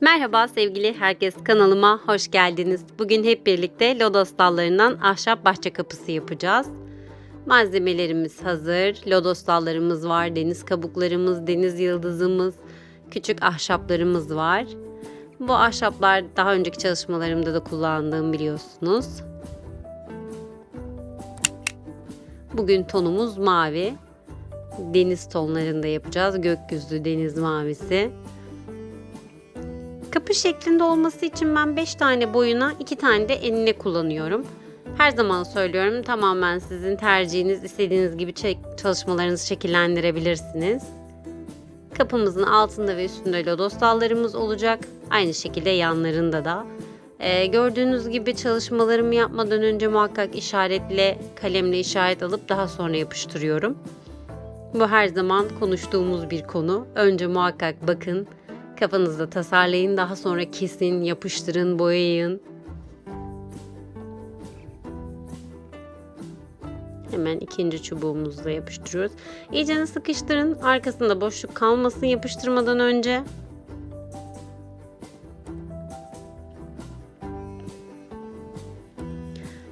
Merhaba sevgili herkes kanalıma hoş geldiniz. Bugün hep birlikte lodos dallarından ahşap bahçe kapısı yapacağız. Malzemelerimiz hazır. Lodos dallarımız var, deniz kabuklarımız, deniz yıldızımız, küçük ahşaplarımız var. Bu ahşaplar daha önceki çalışmalarımda da kullandığım biliyorsunuz. Bugün tonumuz mavi. Deniz tonlarında yapacağız. Gökyüzü deniz mavisi. Kapı şeklinde olması için ben 5 tane boyuna 2 tane de enine kullanıyorum. Her zaman söylüyorum tamamen sizin tercihiniz istediğiniz gibi çalışmalarınızı şekillendirebilirsiniz. Kapımızın altında ve üstünde lodos dallarımız olacak. Aynı şekilde yanlarında da. Ee, gördüğünüz gibi çalışmalarımı yapmadan önce muhakkak işaretle kalemle işaret alıp daha sonra yapıştırıyorum. Bu her zaman konuştuğumuz bir konu. Önce muhakkak bakın, kafanızda tasarlayın, daha sonra kesin, yapıştırın, boyayın. Hemen ikinci çubuğumuzla yapıştırıyoruz. İyice sıkıştırın. Arkasında boşluk kalmasın yapıştırmadan önce.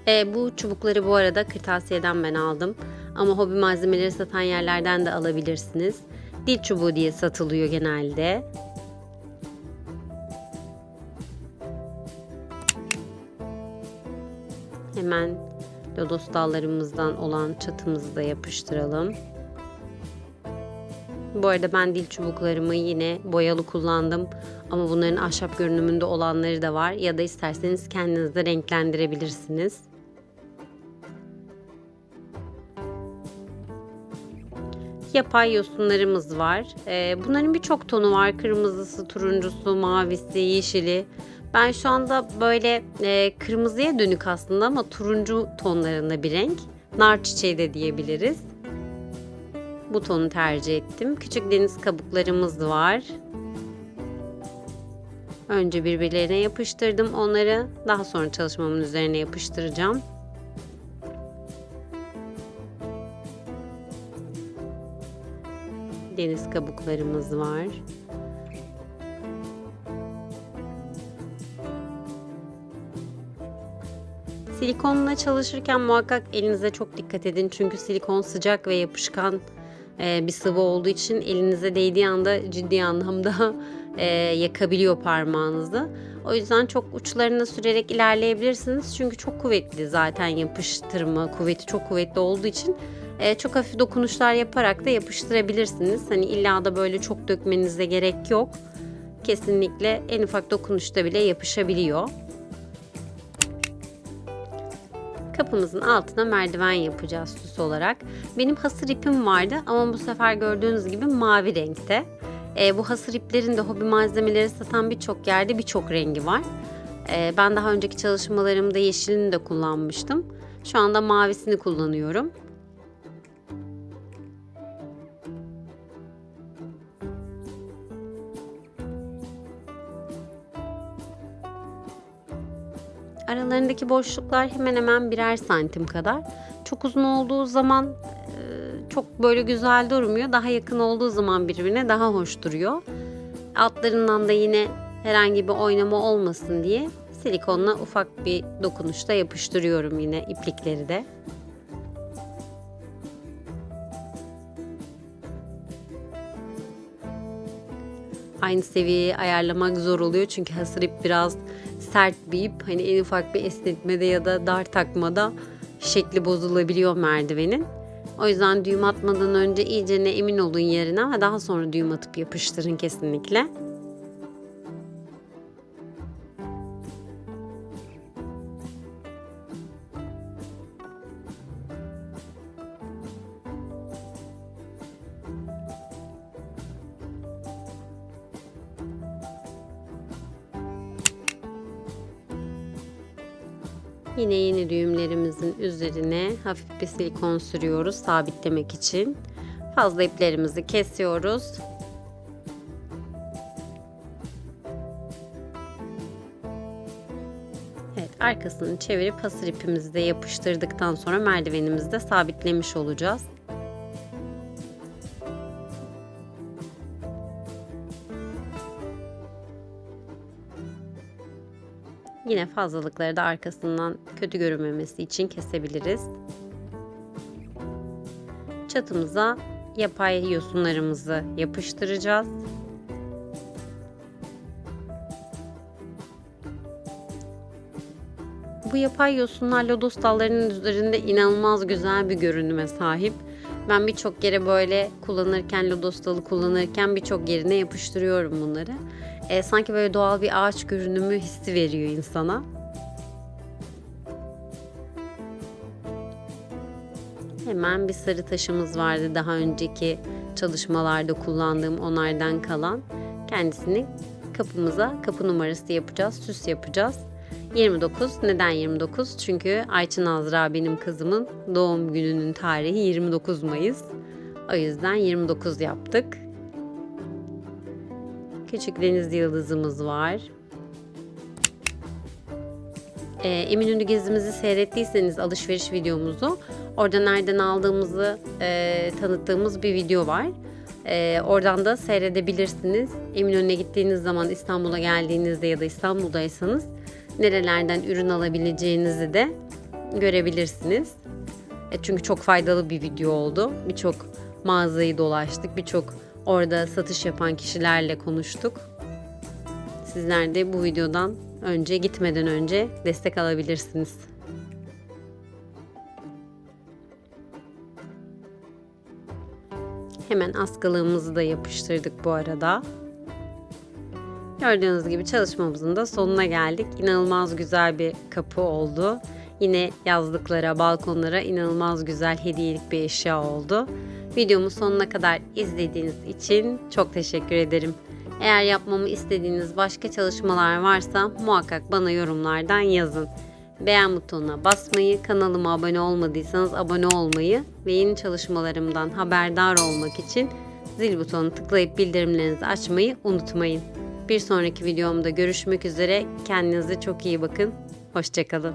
E, bu çubukları bu arada kırtasiyeden ben aldım. Ama hobi malzemeleri satan yerlerden de alabilirsiniz. Dil çubuğu diye satılıyor genelde. Hemen lodos dallarımızdan olan çatımızı da yapıştıralım. Bu arada ben dil çubuklarımı yine boyalı kullandım. Ama bunların ahşap görünümünde olanları da var. Ya da isterseniz kendiniz de renklendirebilirsiniz. Yapay yosunlarımız var. Ee, bunların birçok tonu var. Kırmızısı, turuncusu, mavisi, yeşili. Ben şu anda böyle e, kırmızıya dönük aslında ama turuncu tonlarında bir renk. Nar çiçeği de diyebiliriz. Bu tonu tercih ettim. Küçük deniz kabuklarımız var. Önce birbirlerine yapıştırdım onları. Daha sonra çalışmamın üzerine yapıştıracağım. Deniz kabuklarımız var. Silikonla çalışırken muhakkak elinize çok dikkat edin. Çünkü silikon sıcak ve yapışkan bir sıvı olduğu için elinize değdiği anda ciddi anlamda yakabiliyor parmağınızı. O yüzden çok uçlarına sürerek ilerleyebilirsiniz. Çünkü çok kuvvetli zaten yapıştırma kuvveti çok kuvvetli olduğu için çok hafif dokunuşlar yaparak da yapıştırabilirsiniz. Hani illa da böyle çok dökmenize gerek yok. Kesinlikle en ufak dokunuşta bile yapışabiliyor. Kapımızın altına merdiven yapacağız süs olarak. Benim hasır ipim vardı ama bu sefer gördüğünüz gibi mavi renkte. E, bu hasır iplerin de hobi malzemeleri satan birçok yerde birçok rengi var. E, ben daha önceki çalışmalarımda yeşilini de kullanmıştım. Şu anda mavisini kullanıyorum. Aralarındaki boşluklar hemen hemen birer santim kadar. Çok uzun olduğu zaman çok böyle güzel durmuyor. Daha yakın olduğu zaman birbirine daha hoş duruyor. Altlarından da yine herhangi bir oynama olmasın diye silikonla ufak bir dokunuşta yapıştırıyorum yine iplikleri de. Aynı seviyeyi ayarlamak zor oluyor çünkü hasır ip biraz sert bir ip. Hani en ufak bir esnetmede ya da dar takmada şekli bozulabiliyor merdivenin. O yüzden düğüm atmadan önce iyice ne emin olun yerine ve daha sonra düğüm atıp yapıştırın kesinlikle. Yine yeni düğümlerimizin üzerine hafif bir silikon sürüyoruz sabitlemek için. Fazla iplerimizi kesiyoruz. Evet arkasını çevirip hasır ipimizi de yapıştırdıktan sonra merdivenimizi de sabitlemiş olacağız. Yine fazlalıkları da arkasından kötü görünmemesi için kesebiliriz. Çatımıza yapay yosunlarımızı yapıştıracağız. Bu yapay yosunlar lodos dallarının üzerinde inanılmaz güzel bir görünüme sahip. Ben birçok yere böyle kullanırken, lodos dalı kullanırken birçok yerine yapıştırıyorum bunları. E, sanki böyle doğal bir ağaç görünümü hissi veriyor insana. Hemen bir sarı taşımız vardı daha önceki çalışmalarda kullandığım onlardan kalan. Kendisini kapımıza kapı numarası yapacağız, süs yapacağız. 29. Neden 29? Çünkü Ayçın Azra benim kızımın doğum gününün tarihi 29 Mayıs. O yüzden 29 yaptık. Küçük deniz yıldızımız var. E, Eminönü gezimizi seyrettiyseniz alışveriş videomuzu orada nereden aldığımızı e, tanıttığımız bir video var. E, oradan da seyredebilirsiniz. Eminönü'ne gittiğiniz zaman İstanbul'a geldiğinizde ya da İstanbul'daysanız nerelerden ürün alabileceğinizi de görebilirsiniz. E, çünkü çok faydalı bir video oldu. Birçok mağazayı dolaştık. Birçok orada satış yapan kişilerle konuştuk. Sizler de bu videodan önce gitmeden önce destek alabilirsiniz. Hemen askılığımızı da yapıştırdık bu arada. Gördüğünüz gibi çalışmamızın da sonuna geldik. İnanılmaz güzel bir kapı oldu. Yine yazlıklara, balkonlara inanılmaz güzel hediyelik bir eşya oldu. Videomu sonuna kadar izlediğiniz için çok teşekkür ederim. Eğer yapmamı istediğiniz başka çalışmalar varsa muhakkak bana yorumlardan yazın. Beğen butonuna basmayı, kanalıma abone olmadıysanız abone olmayı ve yeni çalışmalarımdan haberdar olmak için zil butonunu tıklayıp bildirimlerinizi açmayı unutmayın. Bir sonraki videomda görüşmek üzere. Kendinize çok iyi bakın. Hoşçakalın.